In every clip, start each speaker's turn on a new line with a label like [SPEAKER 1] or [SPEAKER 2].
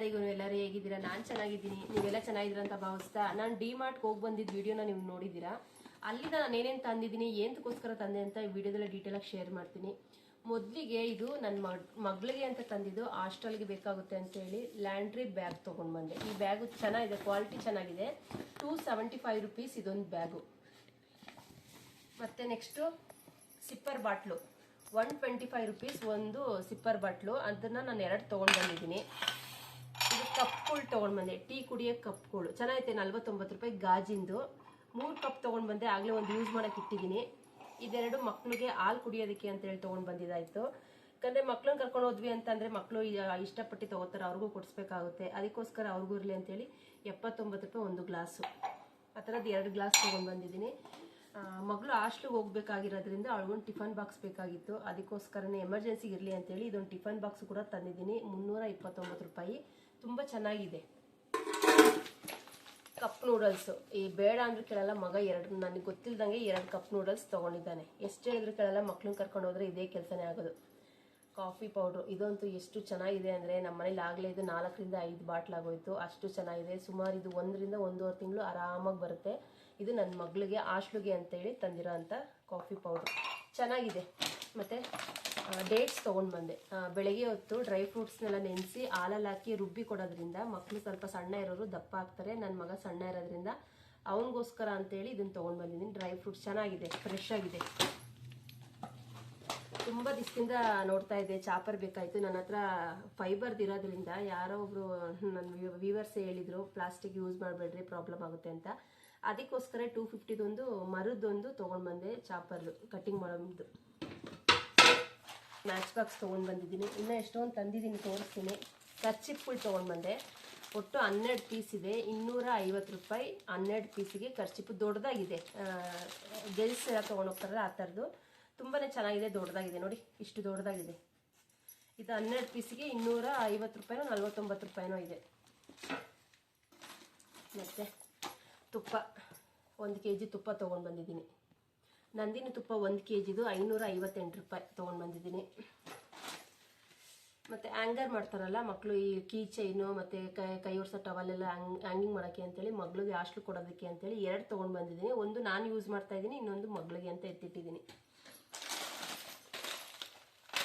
[SPEAKER 1] ಎಲ್ಲರಿಗೂ ಎಲ್ಲರೂ ಹೇಗಿದ್ದೀರಾ? ನಾನು ಚೆನ್ನಾಗಿದ್ದೀನಿ. ನೀವೆಲ್ಲ ಚೆನ್ನಾಗಿದ್ದೀರಾ ಅಂತ ಭಾವಿಸ್ತಾ ನಾನು ಡಿ ಮಾರ್ಟ್ಗೆ ಹೋಗಿ ಬಂದಿದ್ದ ವಿಡಿಯೋನ ನೀವು ನೋಡಿದ್ದೀರಾ? ಅಲ್ಲಿಂದ ನಾನು ಏನೇನು ತಂದಿದ್ದೀನಿ ಏನಕ್ಕೋಸ್ಕರ ತಂದೆ ಅಂತ ಈ ವಿಡಿಯೋದಲ್ಲಿ ಡೀಟೇಲಾಗಿ ಶೇರ್ ಮಾಡ್ತೀನಿ. ಮೊದಲಿಗೆ ಇದು ನನ್ನ ಮಗ್, ಮಗಳಿಗೆ ಅಂತ ತಂದಿದ್ದು ಹಾಸ್ಟೆಲ್ಗೆ ಬೇಕಾಗುತ್ತೆ ಅಂತ ಹೇಳಿ ಲ್ಯಾಂಡ್ರಿ ಬ್ಯಾಗ್ ತೊಗೊಂಡು ಬಂದೆ. ಈ ಬ್ಯಾಗು ಚೆನ್ನಾಗಿದೆ ಕ್ವಾಲಿಟಿ ಚೆನ್ನಾಗಿದೆ. ಟೂ ಸೆವೆಂಟಿ ಫೈವ್ ರುಪೀಸ್ ಇದೊಂದು ಬ್ಯಾಗು ಮತ್ತು next sipper bottle one twenty five rupees ಒಂದು ಸಿಪ್ಪರ್ ಬಾಟ್ಲು ಅದನ್ನು ನಾನು ಎರಡು ತೊಗೊಂಡು ಬಂದಿದ್ದೀನಿ. ಕಪ್ಗಳು ತೊಗೊಂಡು ಬಂದೆ. ಟೀ ಕುಡಿಯೋ ಕಪ್ಗಳು. ಚೆನ್ನಾಗೈತೆ, ನಲ್ವತ್ತೊಂಬತ್ತು ರೂಪಾಯಿ ಗಾಜಿಂದು. ಮೂರು ಕಪ್ ತೊಗೊಂಡು ಬಂದೆ, ಆಗಲೇ ಒಂದು ಯೂಸ್ ಮಾಡೋಕೆ ಇಟ್ಟಿದ್ದೀನಿ. ಇದೆರಡು ಮಕ್ಕಳಿಗೆ ಹಾಲು ಕುಡಿಯೋದಕ್ಕೆ ಅಂತೇಳಿ ತೊಗೊಂಡು ಬಂದಿದ್ದಾಯಿತು. ಯಾಕಂದರೆ ಮಕ್ಳನ್ನ ಕರ್ಕೊಂಡು ಹೋದ್ವಿ ಅಂತಂದರೆ ಮಕ್ಕಳು ಇಷ್ಟಪಟ್ಟು ತೊಗೋತಾರೆ, ಅವ್ರಿಗೂ ಕೊಡಿಸ್ಬೇಕಾಗುತ್ತೆ. ಅದಕ್ಕೋಸ್ಕರ ಅವ್ರಿಗೂ ಇರಲಿ ಅಂತೇಳಿ ಎಪ್ಪತ್ತೊಂಬತ್ತು ರೂಪಾಯಿ ಒಂದು ಗ್ಲಾಸು. ಆ ಥರದ್ದು ಎರಡು ಗ್ಲಾಸ್ ತೊಗೊಂಡು ಬಂದಿದ್ದೀನಿ. ಮಗಳು ಹಾಸ್ಟ್ಲಿಗೆ ಹೋಗ್ಬೇಕಾಗಿರೋದ್ರಿಂದ ಅವಳಿಗೊಂದು ಟಿಫನ್ ಬಾಕ್ಸ್ ಬೇಕಾಗಿತ್ತು. ಅದಕ್ಕೋಸ್ಕರನೇ ಎಮರ್ಜೆನ್ಸಿಗೆ ಇರಲಿ ಅಂತೇಳಿ ಇದೊಂದು ಟಿಫನ್ ಬಾಕ್ಸ್ ಕೂಡ ತಂದಿದ್ದೀನಿ. ಮುನ್ನೂರ ಇಪ್ಪತ್ತೊಂಬತ್ತು ರೂಪಾಯಿ. ತುಂಬ ಚೆನ್ನಾಗಿದೆ. ಕಪ್ ನೂಡಲ್ಸು ಈ ಬೇಡ ಅಂದ್ರೆ ಕೇಳಲ್ಲ, ಮಗ ಎರಡು, ನನಗೆ ಗೊತ್ತಿಲ್ದಂಗೆ ಎರಡು ಕಪ್ ನೂಡಲ್ಸ್ ತೊಗೊಂಡಿದ್ದಾನೆ. ಎಷ್ಟು ಹೇಳಿದ್ರು ಕೇಳಲ್ಲ ಮಕ್ಳನ್ನ ಕರ್ಕೊಂಡು ಹೋದ್ರೆ ಇದೇ ಕೆಲಸನೇ ಆಗೋದು. ಕಾಫಿ ಪೌಡ್ರು ಇದಂತೂ ಎಷ್ಟು ಚೆನ್ನಾಗಿದೆ ಅಂದರೆ ನಮ್ಮ ಮನೇಲಿ ಆಗಲೇ ಇದು ನಾಲ್ಕರಿಂದ ಐದು ಬಾಟ್ಲ್ ಆಗೋಯ್ತು. ಅಷ್ಟು ಚೆನ್ನಾಗಿದೆ. ಸುಮಾರು ಇದು ಒಂದರಿಂದ ಒಂದೂವರೆ ತಿಂಗಳು ಆರಾಮಾಗಿ ಬರುತ್ತೆ. ಇದು ನನ್ನ ಮಗಳಿಗೆ, ಆಶ್ಲುಗೆ ಅಂತೇಳಿ ತಂದಿರೋ ಅಂಥ ಕಾಫಿ ಪೌಡ್ರು ಚೆನ್ನಾಗಿದೆ. ಮತ್ತು? ಡೇಟ್ಸ್ ತೊಗೊಂಡು ಬಂದೆ ಬೆಳಗ್ಗೆ ಹೊತ್ತು ಡ್ರೈ ಫ್ರೂಟ್ಸ್ನೆಲ್ಲ ನೆನೆಸಿ ಹಾಲಲ್ಲಿ ಹಾಕಿ ರುಬ್ಬಿ ಕೊಡೋದ್ರಿಂದ ಮಕ್ಕಳು ಸ್ವಲ್ಪ ಸಣ್ಣ ಇರೋರು ದಪ್ಪ ಆಗ್ತಾರೆ ನನ್ನ ಮಗ ಸಣ್ಣ ಇರೋದ್ರಿಂದ ಅವನಿಗೋಸ್ಕರ ಅಂತೇಳಿ ಇದನ್ನು ತೊಗೊಂಡು ಬಂದಿದ್ದೀನಿ ಡ್ರೈ ಫ್ರೂಟ್ಸ್ ಚೆನ್ನಾಗಿದೆ ಫ್ರೆಶ್ ಆಗಿದೆ. ತುಂಬ ದಿವಸದಿಂದ ನೋಡ್ತಾ ಇದ್ದೆ ಚಾಪರ್ ಬೇಕಾಯಿತು. ನನ್ನ ಹತ್ರ ಫೈಬರ್ದು ಇರೋದ್ರಿಂದ ಯಾರೋ ಒಬ್ರು ನನ್ನ ವೀವರ್ಸ್ ಹೇಳಿದರು ಪ್ಲಾಸ್ಟಿಕ್ ಯೂಸ್ ಮಾಡಬೇಡ್ರಿ ಪ್ರಾಬ್ಲಮ್ ಆಗುತ್ತೆ ಅಂತ. ಅದಕ್ಕೋಸ್ಕರ ಟೂ ಫಿಫ್ಟಿದೊಂದು ಮರದೊಂದು ತೊಗೊಂಡು ಬಂದೆ ಚಾಪರ್ದು ಕಟ್ಟಿಂಗ್ ಮಾಡೋದು. ಮ್ಯಾಚ್ ಬಾಕ್ಸ್ ತೊಗೊಂಡು ಬಂದಿದ್ದೀನಿ. ಇನ್ನೂ ಎಷ್ಟೊಂದು ತಂದಿದ್ದೀನಿ ತೋರಿಸ್ತೀನಿ. ಕರ್ಚಿಪ್ಗಳು ತೊಗೊಂಡು ಬಂದೆ. ಒಟ್ಟು ಹನ್ನೆರಡು ಪೀಸ್ ಇದೆ. ಇನ್ನೂರ ಐವತ್ತು ರೂಪಾಯಿ ಹನ್ನೆರಡು ಪೀಸಿಗೆ ಖರ್ಚಿಪ್ಪು ದೊಡ್ಡದಾಗಿದೆ. ಗೆಲ್ಸ್ ಎಲ್ಲ ತೊಗೊಂಡೋಗ್ತಾರಲ್ಲ ಆ ಥರದ್ದು ತುಂಬಾ ಚೆನ್ನಾಗಿದೆ, ದೊಡ್ಡದಾಗಿದೆ. ನೋಡಿ, ಇಷ್ಟು ದೊಡ್ಡದಾಗಿದೆ. ಇದು ಹನ್ನೆರಡು ಪೀಸಿಗೆ ಇನ್ನೂರ ಐವತ್ತು ರೂಪಾಯಿನೋ, ನಲ್ವತ್ತೊಂಬತ್ತು ರೂಪಾಯಿನೋ ಇದೆ. ಮತ್ತು ತುಪ್ಪ. ಒಂದು ಕೆ ಜಿ ತುಪ್ಪ ತೊಗೊಂಡು ಬಂದಿದ್ದೀನಿ. ನಂದಿನಿ ತುಪ್ಪ ಒಂದು ಕೆ ಜಿದು ಐನೂರ ಐವತ್ತೆಂಟು ರೂಪಾಯಿ ತೊಗೊಂಡು ಬಂದಿದ್ದೀನಿ. ಮತ್ತು ಆ್ಯಂಗರ್ ಮಾಡ್ತಾರಲ್ಲ ಮಕ್ಕಳು ಈ ಕೀ ಚೈನು ಮತ್ತು ಕೈ ಕೈ ಒರೆಸೋ ಟವಲೆಲ್ಲ ಹ್ಯಾಂಗ್ ಹ್ಯಾಂಗಿಂಗ್ ಮಾಡೋಕ್ಕೆ ಅಂತೇಳಿ ಮಗಳಿಗೆ ಹಾಸ್ಟ್ಲು ಕೊಡೋದಕ್ಕೆ ಅಂತೇಳಿ ಎರಡು ತೊಗೊಂಡು ಬಂದಿದ್ದೀನಿ. ಒಂದು ನಾನು ಯೂಸ್ ಮಾಡ್ತಾ ಇದ್ದೀನಿ, ಇನ್ನೊಂದು ಮಗಳಿಗೆ ಅಂತ ಎತ್ತಿಟ್ಟಿದ್ದೀನಿ.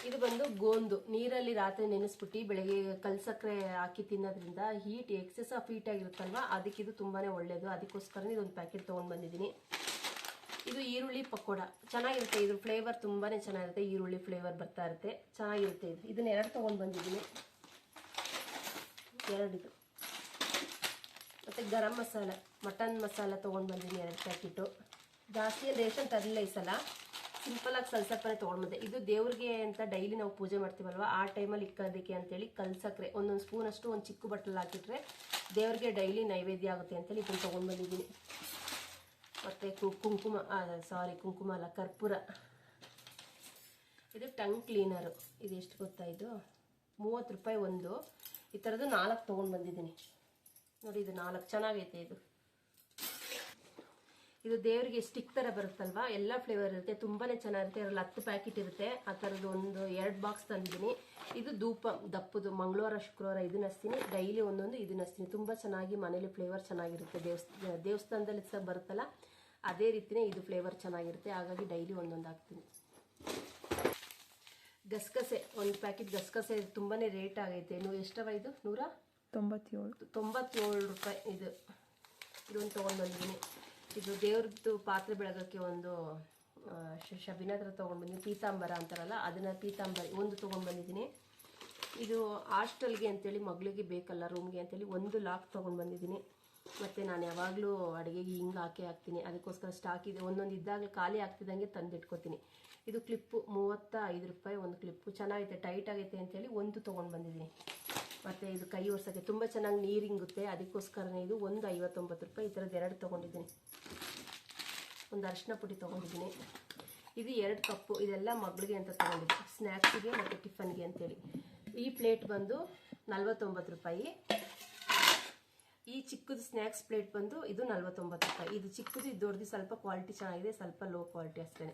[SPEAKER 1] ಇದು ಬಂದು ಗೋಂದು. ನೀರಲ್ಲಿ ರಾತ್ರಿ ನೆನೆಸ್ಬಿಟ್ಟು ಬೆಳಗ್ಗೆ ಕಲ್ಸಕ್ರೆ ಹಾಕಿ ತಿನ್ನೋದ್ರಿಂದ ಹೀಟ್ ಎಕ್ಸೆಸ್ ಆಫ್ ಹೀಟ್ ಆಗಿರುತ್ತಲ್ವ? ಅದಕ್ಕೆ ಇದು ತುಂಬಾ ಒಳ್ಳೆಯದು ಅದಕ್ಕೋಸ್ಕರ ಇದೊಂದು ಪ್ಯಾಕೆಟ್ ತೊಗೊಂಡು ಬಂದಿದ್ದೀನಿ. ಇದು ಈರುಳ್ಳಿ ಪಕೋಡ. ಚೆನ್ನಾಗಿರುತ್ತೆ. ಇದು ಫ್ಲೇವರ್ ತುಂಬಾ ಚೆನ್ನಾಗಿರುತ್ತೆ. ಈರುಳ್ಳಿ ಫ್ಲೇವರ್ ಬರ್ತಾ ಇರುತ್ತೆ. ಚೆನ್ನಾಗಿರುತ್ತೆ ಇದು. ಇದನ್ನ ಎರಡು ತೊಗೊಂಡು ಬಂದಿದ್ದೀನಿ. ಎರಡಿದು ಮತ್ತು ಗರಂ ಮಸಾಲ, ಮಟನ್ ಮಸಾಲ ತೊಗೊಂಡು ಬಂದಿದ್ದೀನಿ ಎರಡು ಪ್ಯಾಕೆಟು. ಜಾಸ್ತಿ ರೇಷನ್ ತರಲಿಲ್ಲ ಈ ಸಲ. ಸಿಂಪಲಾಗಿ ಕಲ್ಸಕ್ಕರೆ ತೊಗೊಂಡು ಬಂದೆ. ಇದು ದೇವ್ರಿಗೆ ಅಂತ ಡೈಲಿ ನಾವು ಪೂಜೆ ಮಾಡ್ತೀವಲ್ವ? ಆ ಟೈಮಲ್ಲಿ ಇಕ್ಕೋದಕ್ಕೆ ಅಂತೇಳಿ ಕಲ್ಸಕ್ರೆ. ಒಂದೊಂದು ಸ್ಪೂನಷ್ಟು ಒಂದು ಚಿಕ್ಕ ಬಟ್ಟಲು ಹಾಕಿಟ್ರೆ ದೇವ್ರಿಗೆ ಡೈಲಿ ನೈವೇದ್ಯ ಆಗುತ್ತೆ ಅಂತೇಳಿ ಇದನ್ನು ತೊಗೊಂಡು ಬಂದಿದ್ದೀನಿ. ಮತ್ತು ಕುಂಕುಮ ಸಾರಿ ಕುಂಕುಮ ಅಲ್ಲ, ಕರ್ಪೂರ. ಇದು ಟಂಗ್ ಕ್ಲೀನರು ಇದು ಎಷ್ಟು ಗೊತ್ತಾ ಇದು? ಮೂವತ್ತು ರೂಪಾಯಿ ಒಂದು. ಈ ಥರದ್ದು ನಾಲ್ಕು ತೊಗೊಂಡು ಬಂದಿದ್ದೀನಿ. ನೋಡಿ, ಇದು ನಾಲ್ಕು. ಚೆನ್ನಾಗೈತೆ ಇದು. ಇದು ದೇವರಿಗೆ ಸ್ಟಿಕ್ ಥರ ಬರುತ್ತಲ್ವಾ? ಎಲ್ಲ ಫ್ಲೇವರ್ ಇರುತ್ತೆ. ತುಂಬಾ ಚೆನ್ನಾಗಿರುತ್ತೆ. ಅದರಲ್ಲಿ ಹತ್ತು ಪ್ಯಾಕೆಟ್ ಇರುತ್ತೆ. ಆ ಥರದ್ದು ಒಂದು ಎರಡು ಬಾಕ್ಸ್ ತಂದಿದ್ದೀನಿ. ಇದು ಧೂಪ, ದಪ್ಪದು. ಮಂಗಳವಾರ, ಶುಕ್ರವಾರ ಇದನ್ನ ಹಸ್ತೀನಿ ಡೈಲಿ ಒಂದೊಂದು ಇದನ್ನ ಹಚ್ತೀನಿ. ತುಂಬ ಚೆನ್ನಾಗಿ ಮನೇಲಿ ಫ್ಲೇವರ್ ಚೆನ್ನಾಗಿರುತ್ತೆ. ದೇವಸ್ಥಾನ ದೇವಸ್ಥಾನದಲ್ಲಿ ಸಹ ಬರುತ್ತಲ್ಲ? ಅದೇ ರೀತಿಯೇ ಇದು ಫ್ಲೇವರ್ ಚೆನ್ನಾಗಿರುತ್ತೆ. ಹಾಗಾಗಿ ಡೈಲಿ ಒಂದೊಂದು ಹಾಕ್ತೀನಿ. ಗಸಗಸೆ ಒಂದು ಪ್ಯಾಕೆಟ್ ಗಸಗಸೆ ತುಂಬಾ ರೇಟ್ ಆಗೈತೆ. ನೀವು ಎಷ್ಟವ ಇದು? ನೂರ?
[SPEAKER 2] ತೊಂಬತ್ತೇಳು.
[SPEAKER 1] ತೊಂಬತ್ತೇಳು ರೂಪಾಯಿ ಇದು. ಇದೊಂದು ತೊಗೊಂಡು ಬಂದಿದ್ದೀನಿ ಇದು ದೇವ್ರದ್ದು ಪಾತ್ರೆ ಬೆಳಗೋಕ್ಕೆ ಒಂದು ಶಬಿನ ಹತ್ರ ತೊಗೊಂಡು ಬಂದಿದ್ದೀನಿ ಪೀತಾಂಬರ ಅಂತಾರಲ್ಲ ಅದನ್ನು ಪೀತಾಂಬರ ಒಂದು ತೊಗೊಂಡು ಬಂದಿದ್ದೀನಿ ಇದು ಹಾಸ್ಟೆಲ್ಗೆ ಅಂತೇಳಿ ಮಗಳಿಗೆ ಬೇಕಲ್ಲ ರೂಮ್ಗೆ ಅಂತೇಳಿ ಒಂದು ಲಾಕ್ ತೊಗೊಂಡು ಬಂದಿದ್ದೀನಿ ಮತ್ತು ನಾನು ಯಾವಾಗಲೂ ಅಡುಗೆಗೆ ಹಿಂಗೆ ಹಾಕಿ ಹಾಕ್ತೀನಿ. ಅದಕ್ಕೋಸ್ಕರ ಸ್ಟಾಕ್ ಇದೆ. ಒಂದೊಂದು ಇದ್ದಾಗ ಖಾಲಿ ಆಗ್ತಿದ್ದಂಗೆ ತಂದಿಟ್ಕೋತೀನಿ. ಇದು ಕ್ಲಿಪ್ಪು ಮೂವತ್ತ ಐದು ರೂಪಾಯಿ ಒಂದು ಕ್ಲಿಪ್ಪು ಚೆನ್ನಾಗೈತೆ ಟೈಟ್ ಆಗೈತೆ ಅಂತೇಳಿ ಒಂದು ತೊಗೊಂಡು ಬಂದಿದ್ದೀನಿ. ಮತ್ತು ಇದು ಕೈ ಒರ್ಸೋಕ್ಕೆ ತುಂಬ ಚೆನ್ನಾಗಿ ನೀರು ಹಿಂಗುತ್ತೆ ಅದಕ್ಕೋಸ್ಕರನೇ ಇದು ಒಂದು ಐವತ್ತೊಂಬತ್ತು ರೂಪಾಯಿ ಈ ಥರದ್ದು ಎರಡು ತೊಗೊಂಡಿದ್ದೀನಿ. ಒಂದು ಅರಿಶಿನ ಪುಡಿ ತೊಗೊಂಡಿದ್ದೀನಿ. ಇದು ಎರಡು ಕಪ್ಪು. ಇದೆಲ್ಲ ಮಗಳಿಗೆ ಅಂತ ತೊಗೊಂಡಿದ್ದೀನಿ. ಸ್ನ್ಯಾಕ್ಸಿಗೆ ಮತ್ತು ಟಿಫನ್ಗೆ ಅಂತೇಳಿ ಈ ಪ್ಲೇಟ್ ಬಂದು ನಲ್ವತ್ತೊಂಬತ್ತು ರೂಪಾಯಿ. ಈ ಚಿಕ್ಕದು ಸ್ನ್ಯಾಕ್ಸ್ ಪ್ಲೇಟ್ ಬಂದು ಇದು ನಲ್ವತ್ತೊಂಬತ್ತು ರೂಪಾಯಿ. ಇದು ಚಿಕ್ಕದು, ಇದು ದೊಡ್ಡದು, ಸ್ವಲ್ಪ ಕ್ವಾಲಿಟಿ ಚೆನ್ನಾಗಿದೆ, ಸ್ವಲ್ಪ ಲೋ ಕ್ವಾಲಿಟಿ ಅಷ್ಟೇ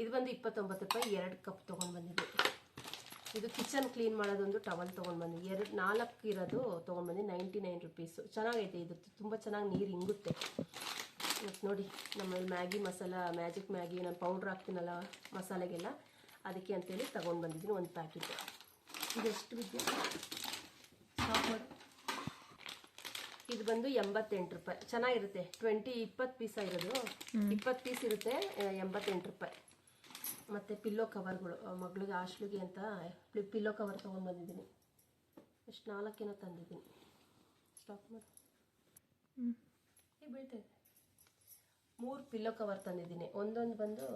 [SPEAKER 1] ಇದು ಬಂದು ಇಪ್ಪತ್ತೊಂಬತ್ತು ರೂಪಾಯಿ, ಎರಡು ಕಪ್ ತೊಗೊಂಡು ಬಂದಿದ್ದೆ. ಇದು ಕಿಚನ್ ಕ್ಲೀನ್ ಮಾಡೋದೊಂದು ಟವಲ್ ತೊಗೊಂಡು ಬಂದು ಎರಡು, ನಾಲ್ಕು ಇರೋದು ತೊಗೊಂಡು ಬಂದು ನೈಂಟಿ ನೈನ್ ರುಪೀಸು ಚೆನ್ನಾಗೈತೆ ಇದು. ತುಂಬ ಚೆನ್ನಾಗಿ ನೀರು ಹಿಂಗುತ್ತೆ ಮತ್ತು ನೋಡಿ, ನಮ್ಮಲ್ಲಿ ಮ್ಯಾಗಿ ಮಸಾಲ ಮ್ಯಾಜಿಕ್ ಮ್ಯಾಗಿ, ನಾನು ಪೌಡ್ರ್ ಹಾಕ್ತೀನಲ್ಲ ಮಸಾಲೆಗೆಲ್ಲ, ಅದಕ್ಕೆ ಅಂತೇಳಿ ತೊಗೊಂಡು ಬಂದಿದ್ದೀನಿ ಒಂದು ಪ್ಯಾಕೆಟ್ ಇದೆಷ್ಟು ಮಾಡು ಇದು ಬಂದು ಎಂಬತ್ತೆಂಟು ರೂಪಾಯಿ. ಚೆನ್ನಾಗಿರುತ್ತೆ. ಟ್ವೆಂಟಿ ಇಪ್ಪತ್ತು ಪೀಸ್ ಇರೋದು ಇಪ್ಪತ್ತು ಪೀಸ್ ಇರುತ್ತೆ, ಎಂಬತ್ತೆಂಟು ರೂಪಾಯಿ. ಮತ್ತು ಪಿಲ್ಲೋ ಕವರ್ಗಳು ಮಗಳಿಗೆ ಹಾಸ್ಟ್ಲಿಗೆ ಅಂತ ಪಿಲ್ಲೋ ಕವರ್ ತೊಗೊಂಡು ಬಂದಿದ್ದೀನಿ. ಎಷ್ಟು ನಾಲ್ಕೇನೋ ತಂದಿದ್ದೀನಿ. ಸ್ಟಾಪ್ ಮಾಡಿ. ಬೀಳ್ತಾ ಇದೆ. ಮೂರು ಪಿಲ್ಲೋ ಕವರ್ ತಂದಿದ್ದೀನಿ. ಒಂದೊಂದು ಬಂದು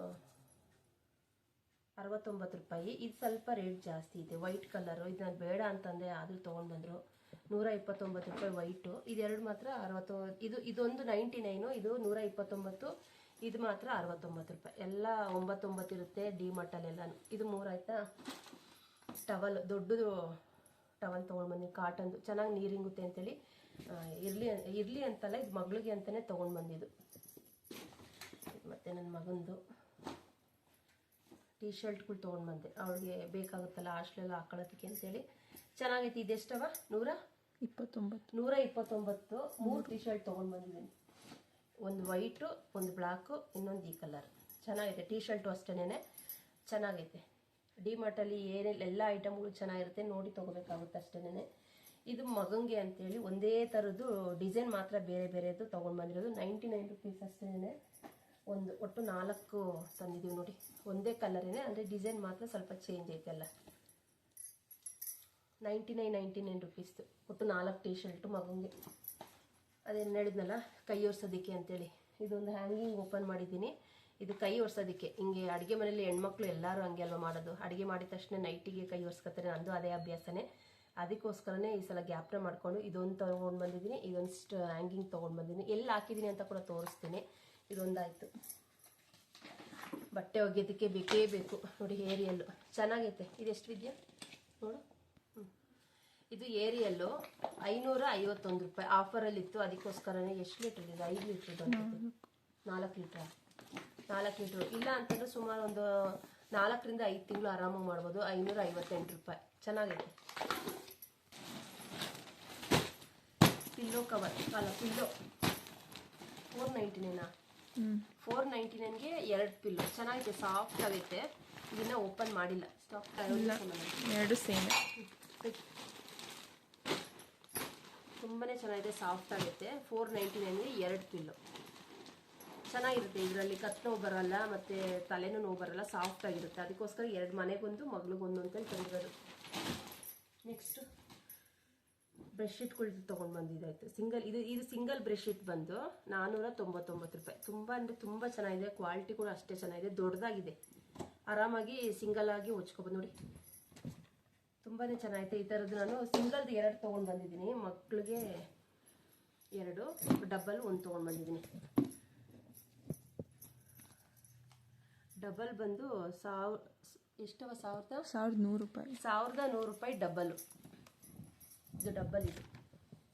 [SPEAKER 1] ಅರವತ್ತೊಂಬತ್ತು ರೂಪಾಯಿ. ಇದು ಸ್ವಲ್ಪ ರೇಟ್ ಜಾಸ್ತಿ ಇದೆ. ವೈಟ್ ಕಲರು ಇದು ನಾನು ಬೇಡ ಅಂತಂದೆ ಆದರೂ ತೊಗೊಂಡು ಬಂದರು. ನೂರ ಇಪ್ಪತ್ತೊಂಬತ್ತು ರೂಪಾಯಿ ವೈಟು. ಇದೆರಡು ಮಾತ್ರ ಅರವತ್ತು, ಇದು, ಇದೊಂದು ನೈಂಟಿ ನೈನು, ಇದು ನೂರ ಇಪ್ಪತ್ತೊಂಬತ್ತು ಇದು ಮಾತ್ರ ಅರವತ್ತೊಂಬತ್ತು ರೂಪಾಯಿ. ಎಲ್ಲ ಒಂಬತ್ತೊಂಬತ್ತು ಇರುತ್ತೆ ಡಿ ಮಟ್ಟಲ್ಲೆಲ್ಲನೂ ಇದು ಮೂರಾಯ್ತಾ? ಟವಲ್, ದೊಡ್ಡದು ಟವಲ್ ತೊಗೊಂಡು ಬಂದಿನಿ ಕಾಟನ್ದು. ಚೆನ್ನಾಗಿ ನೀರಿಂಗುತ್ತೆ ಅಂತೇಳಿ. ಇರಲಿ ಇರಲಿ ಅಂತಲ್ಲ, ಇದು ಮಗಳಿಗೆ ಅಂತಲೇ ತೊಗೊಂಡು ಬಂದಿದ್ದು ಮತ್ತು ನನ್ನ ಮಗಂದು ಟೀ ಶರ್ಟ್ಗಳು ತೊಗೊಂಡು ಬಂದೆ ಅವಳಿಗೆ ಬೇಕಾಗುತ್ತಲ್ಲ, ಹಾಸ್ಟ್ಲೆಲ್ಲ ಹಾಕೊಳ್ಳೋದಕ್ಕೆ ಅಂತೇಳಿ. ಚೆನ್ನಾಗೈತಿ, ಇದೆಷ್ಟವ? ನೂರ?
[SPEAKER 2] ಇಪ್ಪತ್ತೊಂಬತ್ತು.
[SPEAKER 1] ನೂರ ಇಪ್ಪತ್ತೊಂಬತ್ತು, ಮೂರು ಟಿ ಶರ್ಟ್ ತೊಗೊಂಡು ಬಂದಿದ್ದೀನಿ. ಒಂದು ವೈಟು ಒಂದು ಬ್ಲ್ಯಾಕು ಇನ್ನೊಂದು ಈ ಕಲರ್ ಚೆನ್ನಾಗೈತೆ ಟಿ ಶರ್ಟು ಅಷ್ಟೇನೆ ಚೆನ್ನಾಗೈತೆ. ಡಿ ಮಾರ್ಟಲ್ಲಿ ಏನೆಲ್ಲ ಎಲ್ಲ ಐಟಮ್ಗಳು ಚೆನ್ನಾಗಿರುತ್ತೆ, ನೋಡಿ ತೊಗೋಬೇಕಾಗುತ್ತೆ ಅಷ್ಟೇನೆ ಇದು ಮಗಂಗೆ ಅಂತೇಳಿ ಒಂದೇ ಥರದ್ದು ಡಿಸೈನ್ ಮಾತ್ರ ಬೇರೆ ಬೇರೆದು ತೊಗೊಂಡು ಬಂದಿರೋದು. ನೈಂಟಿ ನೈನ್ ರುಪೀಸ್ ಅಷ್ಟೇನೆ ಒಂದು ಒಟ್ಟು ನಾಲ್ಕು ತಂದಿದ್ದೀವಿ ನೋಡಿ. ಒಂದೇ ಕಲರೇನೆ ಅಂದರೆ ಡಿಸೈನ್ ಮಾತ್ರ ಸ್ವಲ್ಪ ಚೇಂಜ್ ಐತೆ ಎಲ್ಲ ನೈಂಟಿ ನೈನ್ ನೈಂಟಿ ನೈನ್ ರುಪೀಸ್ದು ಒಟ್ಟು ನಾಲ್ಕು ಟೀ ಶರ್ಟು ಮಗಂಗೆ ಅದೇನು ಹೇಳಿದ್ನಲ್ಲ, ಕೈ ಒರ್ಸೋದಕ್ಕೆ ಅಂತೇಳಿ. ಇದೊಂದು ಹ್ಯಾಂಗಿಂಗ್ ಓಪನ್ ಮಾಡಿದ್ದೀನಿ. ಇದು ಕೈ ಒರ್ಸೋದಕ್ಕೆ. ಹಿಂಗೆ ಅಡುಗೆ ಮನೇಲಿ ಹೆಣ್ಮಕ್ಳು ಎಲ್ಲರೂ ಹಂಗೆ ಅಲ್ವಾ ಮಾಡೋದು? ಅಡುಗೆ ಮಾಡಿದ ತಕ್ಷಣ ನೈಟಿಗೆ ಕೈ ಒರ್ಸ್ಕೊತಾರೆ, ನಂದು ಅದೇ ಅಭ್ಯಾಸನೇ. ಅದಕ್ಕೋಸ್ಕರನೇ ಈ ಸಲ ಗ್ಯಾಪ್ನ ಮಾಡಿಕೊಂಡು ಇದೊಂದು ತೊಗೊಂಡು ಬಂದಿದ್ದೀನಿ. ಇದೊಂದು ಹ್ಯಾಂಗಿಂಗ್ ತೊಗೊಂಡು ಬಂದಿದ್ದೀನಿ. ಎಲ್ಲಿ ಹಾಕಿದ್ದೀನಿ ಅಂತ ಕೂಡ ತೋರಿಸ್ತೀನಿ. ಇದೊಂದಾಯಿತು. ಬಟ್ಟೆ ಒಗೆಯೋದಕ್ಕೆ ಬೇಕೇ ಬೇಕು. ನೋಡಿ ಏರಿಯಲ್ಲು ಚೆನ್ನಾಗೈತೆ. ಇದೆಷ್ಟು ವಿದ್ಯಾ? ನೋಡು. ಇದು ಏರಿಯಲ್ಲು ಐನೂರ ಐವತ್ತೊಂದು ರೂಪಾಯಿ. ಆಫರಲ್ಲಿತ್ತು ಅದಕ್ಕೋಸ್ಕರನೇ ಎಷ್ಟು ಲೀಟ್ರ್ ಇದೆ? ಐದು ಲೀಟರ್ ಬಂದಿತ್ತು. ನಾಲ್ಕು ಲೀಟ್ರ್ ನಾಲ್ಕು ಲೀಟ್ರ್ ಇಲ್ಲ ಅಂತಂದ್ರೆ ಸುಮಾರು ಒಂದು ನಾಲ್ಕರಿಂದ ಐದು ತಿಂಗಳು ಆರಾಮಾಗಿ ಮಾಡ್ಬೋದು. ಐನೂರ ಐವತ್ತೆಂಟು ರೂಪಾಯಿ. ಚೆನ್ನಾಗೈತೆ. ಪಿಲ್ಲೋ ಕವರ್ ಅಲ್ಲ ಪಿಲ್ಲೋ ಫೋರ್ ನೈಂಟಿ ನೈನಾ ಫೋರ್ ನೈಂಟಿ ನೈನ್ಗೆ ಎರಡು ಪಿಲ್ಲೋ ಚೆನ್ನಾಗೈತೆ. ಸಾಫ್ಟ್ ಆಗೈತೆ. ಇದನ್ನ ಓಪನ್ ಮಾಡಿಲ್ಲ. ಸ್ಟಾಕ್
[SPEAKER 2] ಎರಡು ಸೇಮ್
[SPEAKER 1] ತುಂಬಾನೇ ಚೆನ್ನಾಗಿದೆ ಸಾಫ್ಟ್ ಆಗುತ್ತೆ ಫೋರ್ ನೈಂಟಿ ನೈನ್ಗೆ ಎರಡು ಪಿಲ್ಲು ಚೆನ್ನಾಗಿರುತ್ತೆ, ಇದರಲ್ಲಿ ಕತ್ ನೋವು ಬರಲ್ಲ, ಮತ್ತು ತಲೆನೂ ನೋವು ಬರಲ್ಲ ಸಾಫ್ಟ್ ಆಗಿರುತ್ತೆ. ಅದಕ್ಕೋಸ್ಕರ ಎರಡು ಮನೆಗೊಂದು, ಮಗಳಿಗೊಂದು ಅಂತೇಳಿ ತಂದಿರೋದು ನೆಕ್ಸ್ಟು ಬ್ರೆಡ್ಶೀಟ್ಗಳು ತೊಗೊಂಡು ಬಂದಿದ್ದಾಯಿತು. ಸಿಂಗಲ್ ಇದು ಇದು ಸಿಂಗಲ್ ಬ್ರೆಡ್ಶೀಟ್ ಬಂದು ನಾನ್ನೂರ ತೊಂಬತ್ತೊಂಬತ್ತು ರೂಪಾಯಿ. ತುಂಬ ಅಂದರೆ ತುಂಬ ಚೆನ್ನಾಗಿದೆ ಕ್ವಾಲಿಟಿ ಕೂಡ ಅಷ್ಟೇ ಚೆನ್ನಾಗಿದೆ, ದೊಡ್ಡದಾಗಿದೆ. ಆರಾಮಾಗಿ ಸಿಂಗಲ್ ಆಗಿ ಹೊಚ್ಕೊಬೋದು ನೋಡಿ. ತುಂಬಾ ಚೆನ್ನಾಗಿದೆ ಈ ಥರದ್ದು ನಾನು ಸಿಂಗಲ್ದು ಎರಡು ತೊಗೊಂಡು ಬಂದಿದ್ದೀನಿ. ಮಕ್ಕಳಿಗೆ ಎರಡು ಡಬಲ್ ಒಂದು ತೊಗೊಂಡು ಬಂದಿದ್ದೀನಿ. ಡಬಲ್ ಬಂದು ಸಾವಿರ ಎಷ್ಟವ ಸಾವಿರದ?
[SPEAKER 2] ಸಾವಿರದ ನೂರು ರೂಪಾಯಿ.
[SPEAKER 1] ಸಾವಿರದ ನೂರು ರೂಪಾಯಿ ಡಬಲ್. ಇದು ಡಬ್ಬಲ್ ಇದು.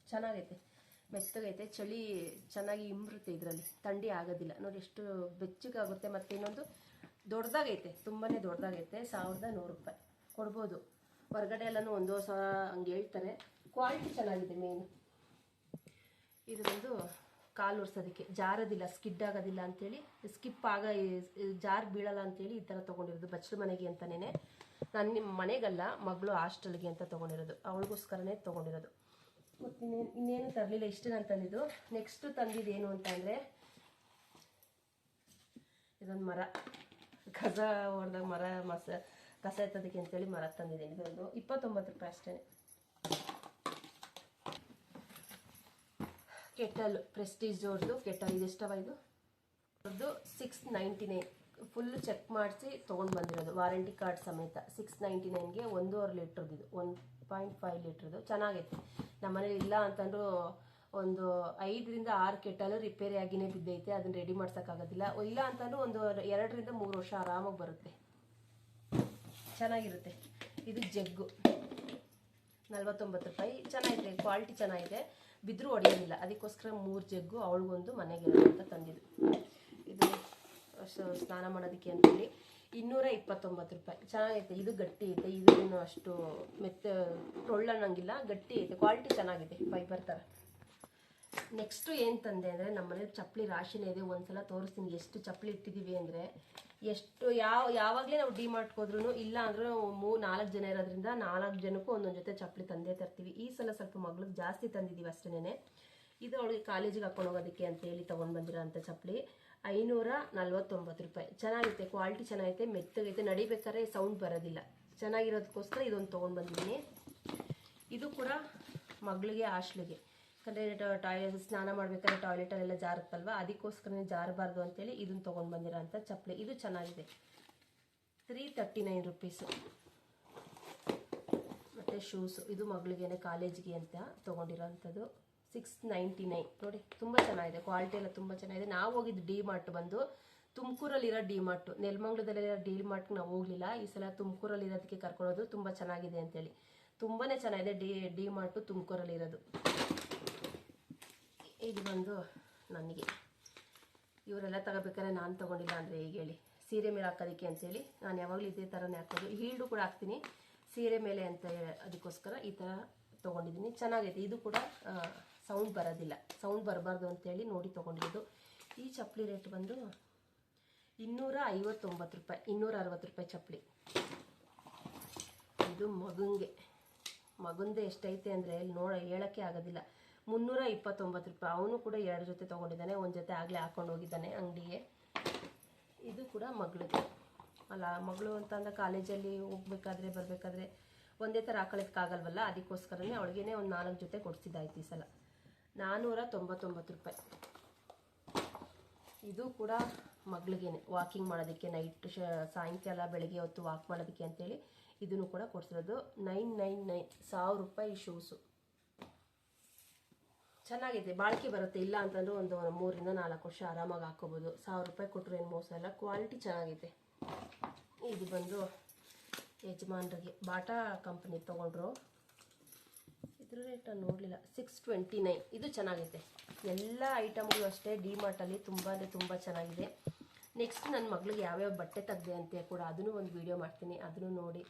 [SPEAKER 1] ಚೆನ್ನಾಗೈತೆ. ಮೆತ್ತಗೈತೆ. ಚಳಿ ಚೆನ್ನಾಗಿ ಇಂಬ್ರುತ್ತೆ ಇದರಲ್ಲಿ. ಥಂಡಿ ಆಗೋದಿಲ್ಲ. ನೋಡಿ ಎಷ್ಟು ಬೆಚ್ಚಗಾಗುತ್ತೆ. ಮತ್ತು ಇನ್ನೊಂದು ದೊಡ್ಡದಾಗೈತೆ. ತುಂಬಾ ದೊಡ್ಡದಾಗೈತೆ. ಸಾವಿರದ ನೂರು ರೂಪಾಯಿ. ಕೊಡ್ಬೋದು. ಹೊರಗಡೆ ಎಲ್ಲಾನು ಒಂದು ಸಾವಿರ ಹಂಗೆ ಹೇಳ್ತಾರೆ ಕ್ವಾಲಿಟಿ ಚೆನ್ನಾಗಿದೆ ಮೇನ್ ಇದು ಬಂದು ಕಾಲು ಒರ್ಸೋದಕ್ಕೆ. ಜಾರೋದಿಲ್ಲ ಸ್ಕಿಡ್ ಆಗೋದಿಲ್ಲ ಅಂತೇಳಿ. ಸ್ಕಿಪ್ ಆಗ ಜಾರ್ ಬೀಳಲ್ಲ ಅಂತೇಳಿ ಈ ಥರ ತೊಗೊಂಡಿರೋದು ಬಚ್ಚಲು ಮನೆಗೆ ಅಂತಲೇ ನಾನು ನಿಮ್ಮ ಮನೆಗಲ್ಲ, ಮಗಳು ಹಾಸ್ಟೆಲ್ಗೆ ಅಂತ ತೊಗೊಂಡಿರೋದು. ಅವಳಿಗೋಸ್ಕರನೇ ತೊಗೊಂಡಿರೋದು. ಮತ್ತು ಇನ್ನೇನು ಇನ್ನೇನು ತರಲಿಲ್ಲ, ಇಷ್ಟು ನಾನು ತಂದಿದ್ದು. ನೆಕ್ಸ್ಟು ತಂದಿದ್ದು ಏನು ಅಂತ ಅಂದರೆ, ಇದೊಂದು ಮರ. ಕಸ ಹೊಡೆದಾಗ ಮರ, ಮಸ ಕಸ ಎತ್ತೋದಕ್ಕೆ ಅಂತೇಳಿ ಮರ ತಂದಿದ್ದೀನಿ. ಒಂದು ಇಪ್ಪತ್ತೊಂಬತ್ತು ರೂಪಾಯಿ ಅಷ್ಟೇ. ಕೆಟಲ್ ಪ್ರೆಸ್ಟೀಜ್ ಅವ್ರದ್ದು ಕೆಟಲ್ ಇದೆಷ್ಟವ ಇದು? ಅವ್ರದ್ದು six ninety nine full check ಮಾಡಿಸಿ ತೊಗೊಂಡು ಬಂದಿರೋದು. ವಾರಂಟಿ ಕಾರ್ಡ್ ಸಮೇತ ಸಿಕ್ಸ್ ನೈಂಟಿ ನೈನ್ಗೆ ಒಂದೂವರೆ ಲೀಟ್ರದ್ದು ಇದು. ಒನ್ ಪಾಯಿಂಟ್ ಫೈವ್ ಲೀಟ್ರದ್ದು ಚೆನ್ನಾಗೈತೆ. ನಮ್ಮನೇಲಿ ಇಲ್ಲ ಅಂತಂದ್ರೂ ಒಂದು ಐದರಿಂದ ಆರು ಕೆಟ್ಟಲು ರಿಪೇರಿ ಆಗಿನೇ ಬಿದ್ದೈತೆ. ಅದನ್ನ ರೆಡಿ ಮಾಡ್ಸೋಕ್ಕಾಗೋದಿಲ್ಲ. ಇಲ್ಲ ಅಂತಂದ್ರೂ ಒಂದು ಎರಡರಿಂದ ಮೂರು ವರ್ಷ ಆರಾಮಾಗಿ ಬರುತ್ತೆ. ಚೆನ್ನಾಗಿರುತ್ತೆ. ಇದು ಜಗ್ಗು. ನಲ್ವತ್ತೊಂಬತ್ತು ರೂಪಾಯಿ. ಚೆನ್ನಾಗಿದೆ. ಕ್ವಾಲಿಟಿ ಚೆನ್ನಾಗಿದೆ. ಬಿದ್ದರೂ ಹೊಡೆಯೋದಿಲ್ಲ. ಅದಕ್ಕೋಸ್ಕರ ಮೂರು ಜಗ್ಗು ಅವಳಿಗೊಂದು ಮನೆಗೆ ಅಂತ ತಂದಿದ್ದು. ಇದು ಸ್ನಾನ ಮಾಡೋದಕ್ಕೆ ಅಂತೇಳಿ. ಇನ್ನೂರ ಇಪ್ಪತ್ತೊಂಬತ್ತು ರೂಪಾಯಿ. ಚೆನ್ನಾಗೈತೆ. ಇದು ಗಟ್ಟಿ ಐತೆ. ಇದು ಅಷ್ಟು ಮೆತ್ತ ಟೊಳ್ಳನ್ನಂಗಿಲ್ಲ ಗಟ್ಟಿ ಐತೆ. ಕ್ವಾಲಿಟಿ ಚೆನ್ನಾಗಿದೆ. ಫೈಬರ್ ಥರ ನೆಕ್ಸ್ಟು ಏನು ತಂದೆ ಅಂದರೆ ನಮ್ಮನೇಲಿ ಚಪ್ಪಲಿ ರಾಶಿನೇ ಇದೆ. ಒಂದ್ಸಲ ತೋರಿಸ್ತೀನಿ ಎಷ್ಟು ಚಪ್ಪಲಿ ಇಟ್ಟಿದ್ದೀವಿ ಅಂದರೆ. ಎಷ್ಟು ಯಾವ, ಯಾವಾಗಲೇ ನಾವು ಡಿ ಹೋದ್ರೂ ಇಲ್ಲ ಅಂದ್ರೆ ಮೂ, ನಾಲ್ಕು ಜನ ಇರೋದ್ರಿಂದ ನಾಲ್ಕು ಜನಕ್ಕೂ ಒಂದೊಂದು ಜೊತೆ ಚಪ್ಪಲಿ ತಂದೇ ತರ್ತೀವಿ. ಈ ಸಲ ಸ್ವಲ್ಪ ಮಗಳಿಗೆ ಜಾಸ್ತಿ ತಂದಿದ್ದೀವಿ ಅಷ್ಟೇನೆ ಇದು ಅವಳಿಗೆ ಕಾಲೇಜಿಗೆ ಹಾಕೊಂಡು ಹೋಗೋದಕ್ಕೆ ಅಂತ ಹೇಳಿ ತೊಗೊಂಡು ಬಂದಿರೋ ಅಂಥ ಚಪ್ಪಲಿ ಐನೂರ ನಲ್ವತ್ತೊಂಬತ್ತು ರೂಪಾಯಿ. ಚೆನ್ನಾಗೈತೆ ಕ್ವಾಲಿಟಿ ಚೆನ್ನಾಗೈತೆ, ಮೆತ್ತಗೈತೆ, ನಡಿಬೇಕಾದ್ರೆ ಸೌಂಡ್ ಬರೋದಿಲ್ಲ. ಚೆನ್ನಾಗಿರೋದಕ್ಕೋಸ್ಕರ ಇದೊಂದು ತೊಗೊಂಡು ಬಂದಿದ್ದೀನಿ. ಇದು ಕೂಡ ಮಗಳಿಗೆ, ಹಾಸ್ಟ್ಲಿಗೆ. ಯಾಕಂದರೆ ಟಾಯ್ಲೆಟ್, ಸ್ನಾನ ಮಾಡ್ಬೇಕಾದ್ರೆ ಟಾಯ್ಲೆಟಲ್ಲೆಲ್ಲ ಜಾರುತ್ತಲ್ವ? ಅದಕ್ಕೋಸ್ಕರನೇ ಜಾರಬಾರ್ದು ಅಂತೇಳಿ ಇದನ್ನು ತೊಗೊಂಡು ಬಂದಿರೋ ಅಂಥ ಚಪ್ಪಲಿ. ಇದು ಚೆನ್ನಾಗಿದೆ. ತ್ರೀ ತರ್ಟಿ ನೈನ್ ರುಪೀಸು ಮತ್ತು ಶೂಸು ಇದು ಮಗಳಿಗೇನೆ ಕಾಲೇಜಿಗೆ ಅಂತ ತೊಗೊಂಡಿರೋ ಅಂಥದ್ದು. ಸಿಕ್ಸ್ ನೈಂಟಿ ನೈನ್ ನೋಡಿ, ತುಂಬ ಚೆನ್ನಾಗಿದೆ. ಕ್ವಾಲಿಟಿ ಎಲ್ಲ ತುಂಬ ಚೆನ್ನಾಗಿದೆ. ನಾವು ಹೋಗಿದ್ದು ಡಿ ಮಾರ್ಟ್ ಬಂದು. ತುಮಕೂರಲ್ಲಿರೋ ಡಿ ಮಾರ್ಟು ನೆಲಮಂಗ್ಲದಲ್ಲಿರೋ ಡಿ ಮಾರ್ಟ್ಗೆ ನಾವು ಹೋಗಲಿಲ್ಲ. ಈ ಸಲ ತುಮಕೂರಲ್ಲಿರೋದಕ್ಕೆ ಕರ್ಕೊಳ್ಳೋದು ತುಂಬ ಚೆನ್ನಾಗಿದೆ ಅಂತೇಳಿ. ತುಂಬಾ ಚೆನ್ನಾಗಿದೆ. ಡಿ ಡಿ ಮಾರ್ಟು ತುಮಕೂರಲ್ಲಿರೋದು. ಇದು ಬಂದು ನನಗೆ? ಇವರೆಲ್ಲ ತಗೋಬೇಕಾದ್ರೆ ನಾನು ತೊಗೊಂಡಿಲ್ಲ ಅಂದರೆ ಈಗ ಹೇಳಿ? ಸೀರೆ ಮೇಲೆ ಹಾಕೋದಕ್ಕೆ ಅಂತೇಳಿ ನಾನು ಯಾವಾಗಲೂ ಇದೇ ಥರನೇ ಹಾಕೋದು. ಹೀಲ್ಡು ಕೂಡ ಹಾಕ್ತೀನಿ. ಸೀರೆ ಮೇಲೆ ಅಂತ ಅದಕ್ಕೋಸ್ಕರ ಈ ಥರ ತೊಗೊಂಡಿದ್ದೀನಿ. ಚೆನ್ನಾಗೈತೆ. ಇದು ಕೂಡ ಸೌಂಡ್ ಬರೋದಿಲ್ಲ. ಸೌಂಡ್ ಬರಬಾರ್ದು ಅಂತೇಳಿ ನೋಡಿ ತೊಗೊಂಡಿದ್ದು ಈ ಚಪ್ಪಲಿ ರೇಟ್ ಬಂದು ಇನ್ನೂರ ಐವತ್ತೊಂಬತ್ತು ರೂಪಾಯಿ, ಇನ್ನೂರ ಅರವತ್ತು ರೂಪಾಯಿ ಚಪ್ಪಲಿ. ಇದು ಮಗುನಿಗೆ ಮಗಂದು ಎಷ್ಟೈತೆ ಅಂದರೆ ಇಲ್ಲಿ ನೋಡ, ಹೇಳೋಕ್ಕೆ ಆಗೋದಿಲ್ಲ. ಮುನ್ನೂರ ಇಪ್ಪತ್ತೊಂಬತ್ತು ರೂಪಾಯಿ. ಅವನು ಕೂಡ ಎರಡು ಜೊತೆ ತೊಗೊಂಡಿದ್ದಾನೆ, ಒಂದು ಜೊತೆ ಆಗಲೇ ಹಾಕೊಂಡು ಹೋಗಿದ್ದಾನೆ ಅಂಗಡಿಗೆ. ಇದು ಕೂಡ ಮಗಳದು ಅಲ್ಲ, ಮಗಳು ಅಂತ ಅಂದ್ರೆ ಕಾಲೇಜಲ್ಲಿ ಹೋಗ್ಬೇಕಾದ್ರೆ, ಬರಬೇಕಾದ್ರೆ ಒಂದೇ ಥರ ಹಾಕೊಳ್ಳೋದಕ್ಕಾಗಲ್ವಲ್ಲ? ಅದಕ್ಕೋಸ್ಕರನೇ ಅವಳಿಗೇನೆ ಒಂದು ನಾಲ್ಕು ಜೊತೆ ಕೊಡಿಸಿದ್ದಾಯ್ತು ಈ ಸಲ. ನಾನ್ನೂರ ತೊಂಬತ್ತೊಂಬತ್ತು ರೂಪಾಯಿ. ಇದು ಕೂಡ ಮಗಳಿಗೇನೆ. ವಾಕಿಂಗ್ ಮಾಡೋದಕ್ಕೆ, ನೈಟ್ ಶ, ಸಾಯಂಕಾಲ ಬೆಳಗ್ಗೆ ಹೊತ್ತು ವಾಕ್ ಮಾಡೋದಕ್ಕೆ ಅಂತೇಳಿ ಇದನ್ನು ಕೂಡ ಕೊಡ್ಸಿರೋದು. ನೈನ್ ನೈನ್ ನೈನ್, ಸಾವಿರ ರೂಪಾಯಿ ಶೂಸು ಚೆನ್ನಾಗಿದೆ, ಬಾಳಿಕೆ ಬರುತ್ತೆ, ಇಲ್ಲ ಅಂತಂದ್ರೆ ಒಂದು ಮೂರಿಂದ ನಾಲ್ಕು ವರ್ಷ ಆರಾಮಾಗಿ ಹಾಕೋಬೋದು ಸಾವಿರ ರೂಪಾಯಿ ಕೊಟ್ಟರು ಏನು ಮೋಸ ಇಲ್ಲ ಕ್ವಾಲಿಟಿ ಚೆನ್ನಾಗಿದೆ. ಇದು ಬಂದು ಯಜಮಾನ್ರಿಗೆ, ಬಾಟಾ ಕಂಪ್ನಿ ತೊಗೊಂಡ್ರು. ಇದ್ರ ರೇಟ್ ನೋಡಲಿಲ್ಲ ಸಿಕ್ಸ್ ಟ್ವೆಂಟಿ ನೈನ್ ಇದು ಚೆನ್ನಾಗಿದೆ ಎಲ್ಲ ಐಟಮ್ಗಳು ಅಷ್ಟೇ ಡಿ ಮಾರ್ಟಲ್ಲಿ ತುಂಬ ಅಂದರೆ ತುಂಬ ಚೆನ್ನಾಗಿದೆ. ನೆಕ್ಸ್ಟ್ ನನ್ನ ಮಗಳಿಗೆ ಯಾವ್ಯಾವ ಬಟ್ಟೆ ತೆಗ್ದೆ ಅಂತ ಕೂಡ ಅದನ್ನು ಒಂದು ವಿಡಿಯೋ ಮಾಡ್ತೀನಿ. ಅದನ್ನು ನೋಡಿ.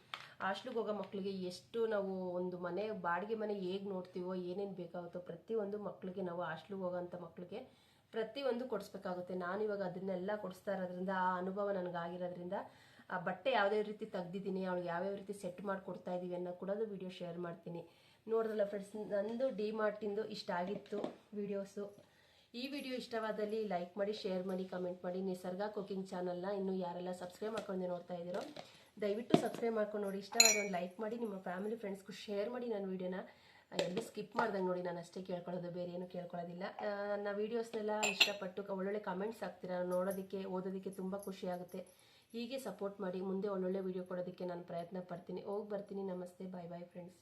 [SPEAKER 1] ಹಾಸ್ಟ್ಲಿಗೆ ಹೋಗೋ ಮಕ್ಕಳಿಗೆ ಎಷ್ಟು ನಾವು ಒಂದು ಮನೆ, ಬಾಡಿಗೆ ಮನೆ ಹೇಗೆ ನೋಡ್ತೀವೋ, ಏನೇನು ಬೇಕಾಗುತ್ತೋ ಪ್ರತಿಯೊಂದು ಮಕ್ಕಳಿಗೆ ನಾವು ಹಾಸ್ಟ್ಲಿಗೆ ಹೋಗೋಂಥ ಮಕ್ಕಳಿಗೆ ಪ್ರತಿಯೊಂದು ಕೊಡಿಸ್ಬೇಕಾಗುತ್ತೆ. ನಾನು ಇವಾಗ ಅದನ್ನೆಲ್ಲ ಕೊಡಿಸ್ತಾ ಇರೋದ್ರಿಂದ, ಆ ಅನುಭವ ನನಗಾಗಿರೋದ್ರಿಂದ, ಆ ಬಟ್ಟೆ ಯಾವುದೇ ರೀತಿ ತೆಗ್ದಿದ್ದೀನಿ, ಅವಳಿಗೆ ಯಾವ್ಯಾವ ರೀತಿ ಸೆಟ್ ಮಾಡಿಕೊಡ್ತಾ ಇದ್ದೀವಿ ಅನ್ನೋ ಕೂಡ ವಿಡಿಯೋ ಶೇರ್ ಮಾಡ್ತೀನಿ. ನೋಡಿದ್ರಲ್ಲ ಫ್ರೆಂಡ್ಸ್ ನಂದು ಡಿ ಮಾರ್ಟಿಂದು ಇಷ್ಟ ಆಗಿತ್ತು ವಿಡಿಯೋಸು ಈ ವಿಡಿಯೋ ಇಷ್ಟವಾದಲ್ಲಿ ಲೈಕ್ ಮಾಡಿ, ಶೇರ್ ಮಾಡಿ, ಕಮೆಂಟ್ ಮಾಡಿ. ನಿಸರ್ಗ ಕುಕಿಂಗ್ ಚಾನಲ್ನ ಇನ್ನೂ ಯಾರೆಲ್ಲ ಸಬ್ಸ್ಕ್ರೈಬ್ ಮಾಡ್ಕೊಂಡು ನೋಡ್ತಾ ಇದ್ದೀರೋ, ದಯವಿಟ್ಟು ಸಬ್ಸ್ಕ್ರೈಬ್ ಮಾಡ್ಕೊಂಡು ನೋಡಿ. ಇಷ್ಟವಾದ ಒಂದು ಲೈಕ್ ಮಾಡಿ, ನಿಮ್ಮ ಫ್ಯಾಮಿಲಿ, ಫ್ರೆಂಡ್ಸ್ಗೂ ಶೇರ್ ಮಾಡಿ ನನ್ನ ವಿಡಿಯೋನ. ಎಲ್ಲೂ ಸ್ಕಿಪ್ ಮಾಡ್ದಂಗೆ ನೋಡಿ, ನಾನು ಅಷ್ಟೇ ಕೇಳ್ಕೊಳ್ಳೋದು, ಬೇರೆ ಏನು ಕೇಳ್ಕೊಳ್ಳೋದಿಲ್ಲ. ನನ್ನ ವೀಡಿಯೋಸ್ನೆಲ್ಲ ಇಷ್ಟಪಟ್ಟು ಒಳ್ಳೊಳ್ಳೆ ಕಮೆಂಟ್ಸ್ ಹಾಕ್ತೀರಾ? ನೋಡೋದಕ್ಕೆ, ಓದೋದಕ್ಕೆ ತುಂಬ ಖುಷಿ ಆಗುತ್ತೆ. ಹೀಗೆ ಸಪೋರ್ಟ್ ಮಾಡಿ, ಮುಂದೆ ಒಳ್ಳೊಳ್ಳೆ ವೀಡಿಯೋ ಕೊಡೋದಕ್ಕೆ ನಾನು ಪ್ರಯತ್ನ ಪಡ್ತೀನಿ. ಹೋಗಿ ಬರ್ತೀನಿ. ನಮಸ್ತೆ. Bye bye, friends.